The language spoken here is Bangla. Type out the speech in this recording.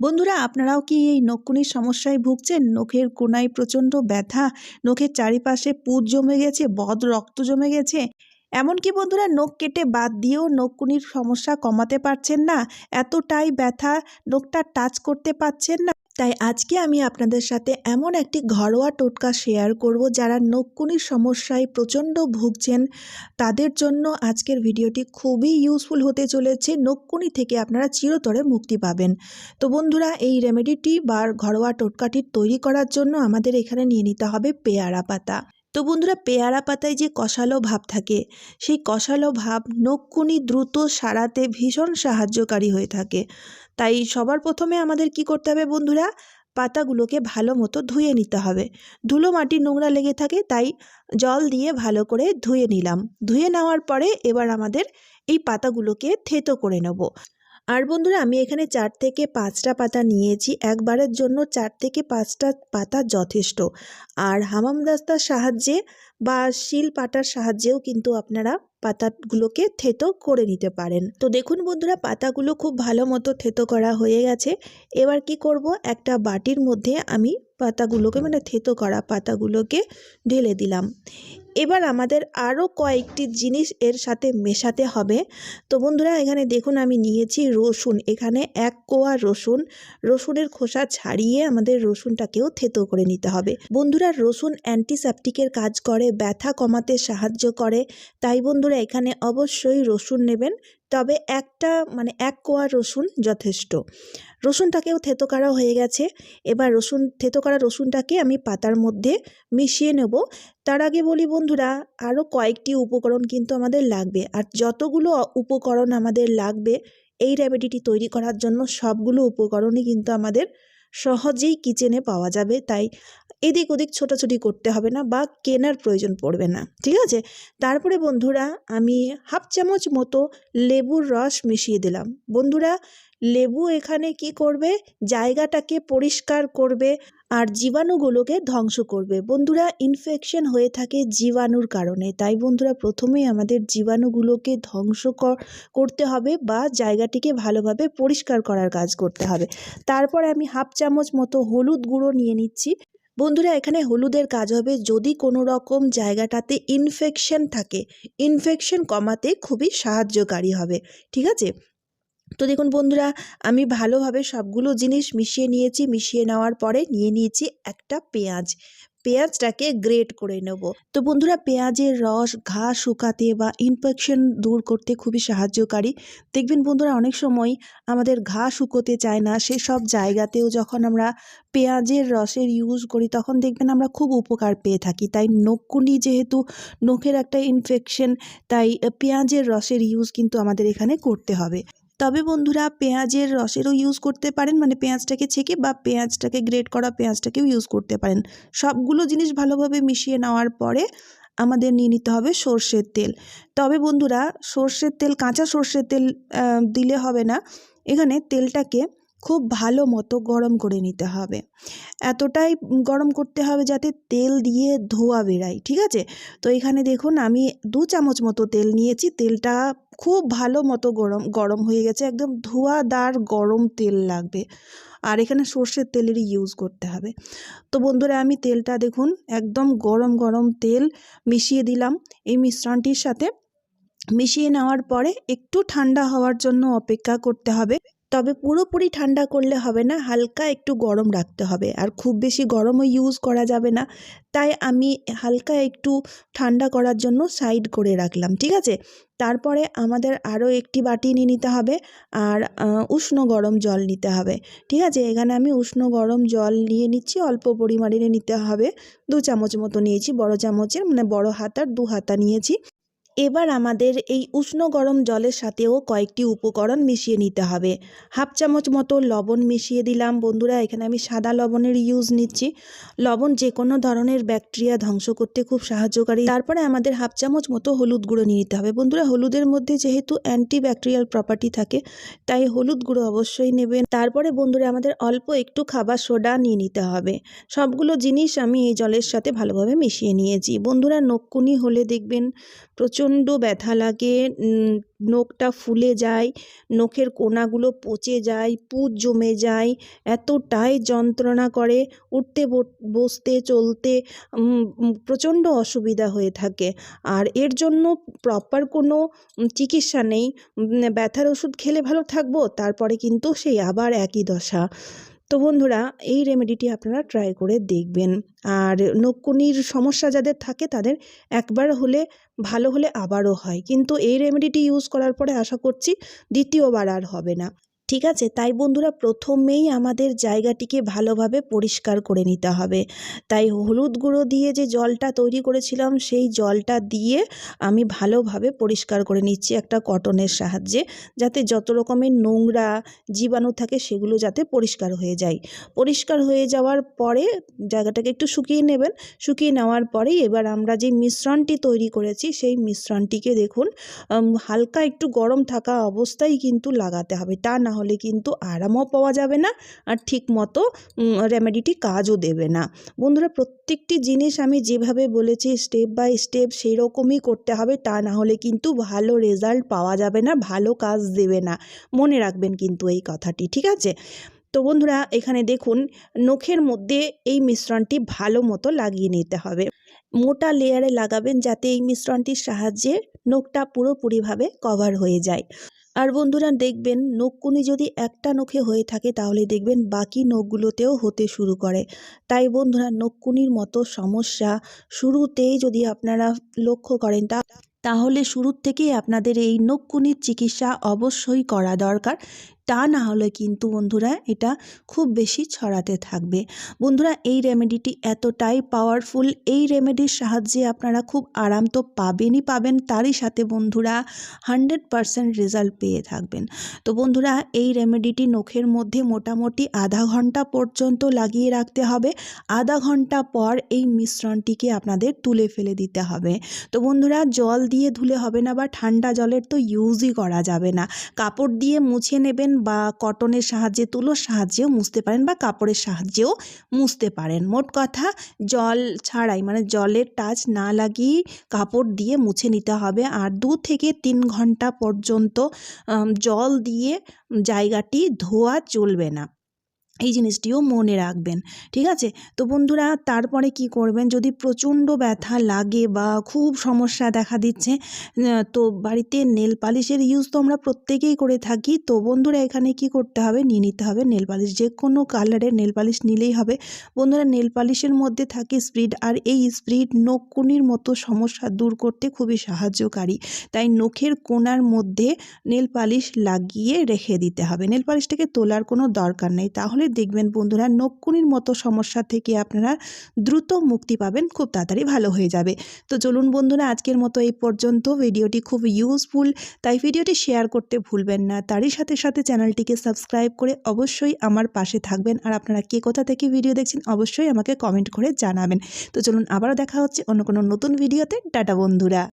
বন্ধুরা, আপনারাও কি এই নখকুনির সমস্যায় ভুগছেন? নখের কোনায় প্রচণ্ড ব্যথা, নখের চারিপাশে পুজ জমে গেছে, বদ রক্ত জমে গেছে। এমনকি বন্ধুরা, নখ কেটে বাদ দিয়েও নখকুনির সমস্যা কমাতে পারছেন না, এতটাই ব্যথা নখটা টাচ করতে পারছেন না। তাই আজকে আমি আপনাদের সাথে এমন একটি ঘরোয়া টোটকা শেয়ার করব যারা নকুনির সমস্যায় প্রচণ্ড ভুগছেন। তাদের জন্য আজকের ভিডিওটি খুবই ইউজফুল হতে চলেছে। নকুনি থেকে আপনারা চিরতরে মুক্তি পাবেন। তো বন্ধুরা, এই রেমেডিটি বা ঘরোয়া টোটকাটি তৈরি করার জন্য আমাদের এখানে নিয়ে নিতে হবে পেয়ারা পাতা। তো বন্ধুরা পেয়ারা পাতায় যে কষালো ভাব থাকে, সেই কষালো ভাব নখকুনি দ্রুত সারাতে ভীষণ সাহায্যকারী হয়ে থাকে। তাই সবার প্রথমে আমাদের কি করতে হবে বন্ধুরা? পাতাগুলোকে ভালো মতো ধুয়ে নিতে হবে। ধুলো মাটি নোংরা লেগে থাকে, তাই জল দিয়ে ভালো করে ধুয়ে নিলাম। ধুয়ে নেওয়ার পরে এবার আমাদের এই পাতাগুলোকে থেতো করে নেব। আর বন্ধুরা, আমি এখানে চার থেকে পাঁচটা পাতা নিয়েছি। একবারের জন্য চার থেকে পাঁচটা পাতা যথেষ্ট। আর হামাম দাস্তার সাহায্যে বা শিল পাটার সাহায্যেও কিন্তু আপনারা পাতাগুলোকে থেতো করে নিতে পারেন। তো দেখুন বন্ধুরা, পাতাগুলো খুব ভালো মতো থেতো করা হয়ে গেছে। এবার কি করব? একটা বাটির মধ্যে আমি পাতাগুলোকে মানে থেতো করা পাতাগুলোকে ঢেলে দিলাম। এবার আমাদের আরও কয়েকটি জিনিস এর সাথে মেশাতে হবে। তো বন্ধুরা, এখানে দেখুন আমি নিয়েছি রসুন। এখানে এক কোয়া রসুন। রসুনের খোসা ছাড়িয়ে আমাদের রসুনটাকেও থেতো করে নিতে হবে। বন্ধুরা, রসুন অ্যান্টিসেপটিকের কাজ করে, ব্যথা কমাতে সাহায্য করে। তাই বন্ধুরা এখানে অবশ্যই রসুন নেবেন। তবে একটা মানে এক কোয়া রসুন যথেষ্ট। রসুনটাকেও থেতো করা হয়ে গেছে। এবার রসুন, থেতো করা রসুনটাকে আমি পাতার মধ্যে মিশিয়ে নেব। তার আগে বলি বন্ধুরা আরও কয়েকটি উপকরণ কিন্তু আমাদের লাগবে। আর যতগুলো উপকরণ আমাদের লাগবে, এই রেমেডিটি তৈরি করার জন্য সবগুলো উপকরণই কিন্তু আমাদের সহজেই কিচেনে পাওয়া যাবে। তাই এদিক ওদিক ছোটাছুটি করতে হবে না বা কেনার প্রয়োজন পড়বে না, ঠিক আছে? তারপরে বন্ধুরা আমি হাফ চামচ মতো লেবুর রস মিশিয়ে দিলাম। বন্ধুরা, লেবু এখানে কি করবে? জায়গাটাকে পরিষ্কার করবে আর জীবাণুগুলোকে ধ্বংস করবে। বন্ধুরা ইনফেকশন হয়ে থাকে জীবাণুর কারণে, তাই বন্ধুরা প্রথমেই আমাদের জীবাণুগুলোকে ধ্বংস করতে হবে বা জায়গাটিকে ভালোভাবে পরিষ্কার করার কাজ করতে হবে। তারপর আমি হাফ চামচ মতো হলুদ গুঁড়ো নিয়ে নিচ্ছি। বন্ধুরা, এখানে হলুদের কাজ হবে। যদি কোনো রকম জায়গাটাতে ইনফেকশন থাকে ইনফেকশন কমাতে খুবই সাহায্যকারী হবে, ঠিক আছে? তো দেখুন বন্ধুরা, আমি ভালোভাবে সবগুলো জিনিস মিশিয়ে নিয়েছি। মিশিয়ে নেওয়ার পরে নিয়ে নিয়েছি একটা পেঁয়াজ। পেঁয়াজটাকে গ্রেট করে নেব। তো বন্ধুরা, পেঁয়াজের রস, ঘা শুকাতে বা ইনফেকশন দূর করতে খুবই সাহায্যকারী। দেখবেন বন্ধুরা, অনেক সময় আমাদের ঘা শুকোতে চায় না সেসব জায়গাতেও যখন আমরা পেঁয়াজের রসের ইউজ করি, তখন দেখবেন আমরা খুব উপকার পেয়ে থাকি। তাই নখকুনি যেহেতু নখের একটা ইনফেকশন তাই পেঁয়াজের রসের ইউজ কিন্তু আমাদের এখানে করতে হবে। তবে বন্ধুরা পেঁয়াজের রসেরও ইউজ করতে পারেন মানে পেঁয়াজটাকে ছেঁকে বা পেঁয়াজটাকে গ্রেট করা পেঁয়াজটাকেও ইউজ করতে পারেন। সবগুলো জিনিস ভালোভাবে মিশিয়ে নেওয়ার পরে আমাদের নিয়ে নিতে হবে সর্ষের তেল। তবে বন্ধুরা সর্ষের তেল, কাঁচা সর্ষের তেল দিলে হবে না। এখানে তেলটাকে খুব ভালো মতো গরম করে নিতে হবে। এতটাই গরম করতে হবে যাতে তেল দিয়ে ধোয়া বেরায়, ঠিক আছে? তো এখানে দেখুন আমি দু চামচ মতো তেল নিয়েছি, তেলটা খুব ভালো মতো গরম গরম হয়ে গেছে, একদম ধোঁয়াদার গরম তেল লাগবে। আর এখানে সর্ষের তেলেরই ইউজ করতে হবে। তো বন্ধুরা আমি তেলটা দেখুন একদম গরম গরম তেল মিশিয়ে দিলাম। এই মিশ্রণটির সাথে মিশিয়ে নেওয়ার পরে একটু ঠান্ডা হওয়ার জন্য অপেক্ষা করতে হবে। তবে পুরোপুরি ঠান্ডা করলে হবে না, হালকা একটু গরম রাখতে হবে। আর খুব বেশি গরমও ইউজ করা যাবে না। তাই আমি হালকা একটু ঠান্ডা করার জন্য সাইড করে রাখলাম, ঠিক আছে? তারপরে আমাদের আরও একটি বাটি নিয়ে নিতে হবে আর উষ্ণ গরম জল নিতে হবে, ঠিক আছে? এখানে আমি উষ্ণ গরম জল নিয়ে নিচ্ছি, অল্প পরিমাণে নিতে হবে। দু চামচ মতো নিয়েছি, বড় চামচের মানে বড় হাতার দু হাতা নিয়েছি। এবার আমাদের এই উষ্ণ গরম জলের সাথেও কয়েকটি উপকরণ মিশিয়ে নিতে হবে। হাফ চামচ মতো লবণ মিশিয়ে দিলাম। বন্ধুরা, এখানে আমি সাদা লবণের ইউজ নিচ্ছি। লবণ যে কোনো ধরনের ব্যাকটেরিয়া ধ্বংস করতে খুব সাহায্যকারী। তারপরে আমাদের হাফ চামচ মতো হলুদ গুঁড়ো নিয়ে নিতে হবে। বন্ধুরা, হলুদের মধ্যে যেহেতু অ্যান্টি ব্যাকটেরিয়াল প্রপার্টি থাকে, তাই হলুদ গুঁড়ো অবশ্যই নেবেন। তারপরে বন্ধুরা, আমাদের অল্প একটু খাবার সোডা নিয়ে নিতে হবে। সবগুলো জিনিস আমি এই জলের সাথে ভালোভাবে মিশিয়ে নিয়েছি। বন্ধুরা নকুনি হলে দেখবেন প্রচুর প্রচণ্ড ব্যথা লাগে নখটা ফুলে যায়, নখের কোনাগুলো পচে যায় পুজ জমে যায়, এতটাই যন্ত্রণা করে উঠতে বসতে, চলতে প্রচণ্ড অসুবিধা হয়ে থাকে। আর এর জন্য প্রপার কোনো চিকিৎসা নেই। ব্যথার ওষুধ খেলে ভালো থাকব, তারপরে কিন্তু সেই আবার একই দশা। তো বন্ধুরা, এই রেমেডিটি আপনারা ট্রাই করে দেখবেন। আর নকুনির সমস্যা যাদের থাকে তাদের একবার হলে ভালো হলে আবারও হয়। কিন্তু এই রেমেডিটি ইউজ করার পরে আশা করছি দ্বিতীয়বার আর হবে না। ঠিক আছে? তাই বন্ধুরা প্রথমেই আমাদের জায়গাটিকে ভালোভাবে পরিষ্কার করে নিতে হবে। তাই হলুদ গুঁড়ো দিয়ে যে জলটা তৈরি করেছিলাম, সেই জলটা দিয়ে আমি ভালোভাবে পরিষ্কার করে নিচ্ছি একটা কটনের সাহায্যে, যাতে যত রকমের নোংরা জীবাণু থাকে সেগুলো যাতে পরিষ্কার হয়ে যায়। পরিষ্কার হয়ে যাওয়ার পরে জায়গাটাকে একটু শুকিয়ে নেবেন। শুকিয়ে নেওয়ার পরেই এবার আমরা যে মিশ্রণটি তৈরি করেছি, সেই মিশ্রণটিকে দেখুন হালকা একটু গরম থাকা অবস্থায় কিন্তু লাগাতে হবে। তা না হলে কিন্তু আরামও পাওয়া যাবে না আর ঠিক মতো রেমেডিটি কাজও দেবে না। বন্ধুরা, প্রত্যেকটি জিনিস আমি যেভাবে বলেছি স্টেপ বাই স্টেপ সেই রকমই করতে হবে, তা না হলে কিন্তু ভালো রেজাল্ট পাওয়া যাবে না, ভালো কাজ দেবে না। মনে রাখবেন কিন্তু এই কথাটি, ঠিক আছে? তো বন্ধুরা, এখানে দেখুন, নখের মধ্যে এই মিশ্রণটি ভালো মতো লাগিয়ে নিতে হবে। মোটা লেয়ারে লাগাবেন যাতে এই মিশ্রণটির সাহায্যে নখটা পুরোপুরিভাবে কভার হয়ে যায়। আর বন্ধুরা দেখবেন নখকুনি যদি একটা নখে হয়ে থাকে তাহলে দেখবেন বাকি নখগুলোতেও হতে শুরু করে। তাই বন্ধুরা নখকুনির মতো সমস্যা শুরুতেই যদি আপনারা লক্ষ্য করেন তা তাহলে শুরুর থেকেই আপনাদের এই নখকুনির চিকিৎসা অবশ্যই করা দরকার। তা না হলে কিন্তু বন্ধুরা এটা খুব বেশি ছড়াতে থাকবে। বন্ধুরা, এই রেমেডিটি এতটাই পাওয়ারফুল এই রেমেডির সাহায্যে আপনারা খুব আরাম তো পাবেনই পাবেন, তারই সাথে বন্ধুরা হান্ড্রেড পারসেন্ট রেজাল্ট পেয়ে থাকবেন। তো বন্ধুরা, এই রেমেডিটি নখের মধ্যে মোটামুটি আধা ঘণ্টা পর্যন্ত লাগিয়ে রাখতে হবে। আধা ঘণ্টা পর এই মিশ্রণটিকে আপনাদের তুলে ফেলে দিতে হবে। তো বন্ধুরা, জল দিয়ে ধুলে হবে না বা ঠান্ডা জলের তো ইউজই করা যাবে না। কাপড় দিয়ে মুছে নেবেন বা কটনের সাহায্যে, তুলোর সাহায্যেও মুছতে পারেন বা কাপড়ের সাহায্যেও মুছতে পারেন। মোট কথা, জল ছাড়াই মানে জলের টাচ না লাগিয়ে কাপড় দিয়ে মুছে নিতে হবে আর দু থেকে তিন ঘণ্টা পর্যন্ত জল দিয়ে জায়গাটি ধোয়া চলবে না। এই জিনিসটিও মনে রাখবেন, ঠিক আছে? তো বন্ধুরা, তারপরে কি করবেন? যদি প্রচণ্ড ব্যথা লাগে বা খুব সমস্যা দেখা দিচ্ছে তো বাড়িতে নেল পালিশের ইউজ তো আমরা প্রত্যেকেই করে থাকি। তো বন্ধুরা, এখানে কি করতে হবে? নিয়ে নিতে হবে নেল পালিশ। যে কোনো কালারের নেল পালিশ নিলেই হবে। বন্ধুরা, নেল পালিশের মধ্যে থাকে স্প্রিড, আর এই স্প্রিড নখকুনির মতো সমস্যা দূর করতে খুবই সাহায্যকারী। তাই নখের কোনার মধ্যে নেল পালিশ লাগিয়ে রেখে দিতে হবে। নেল পালিশটাকে তোলার কোনো দরকার নেই। তাহলে দেখবেন বন্ধুরা নখকুনির মতো সমস্যা থেকে আপনারা দ্রুত মুক্তি পাবেন, খুব তাড়াতাড়ি ভালো হয়ে যাবে। তো চলুন বন্ধুরা, আজকের মতো এই পর্যন্ত। ভিডিওটি খুব ইউজফুল তাই ভিডিওটি শেয়ার করতে ভুলবেন না। তারই সাথে সাথে চ্যানেলটিকে সাবস্ক্রাইব করে অবশ্যই আমার পাশে থাকবেন। আর আপনারা কে কোথা থেকে ভিডিও দেখছেন, অবশ্যই আমাকে কমেন্ট করে জানাবেন। তো চলুন আবারও দেখা হচ্ছে অন্য কোনো নতুন ভিডিওতে। টাটা বন্ধুরা!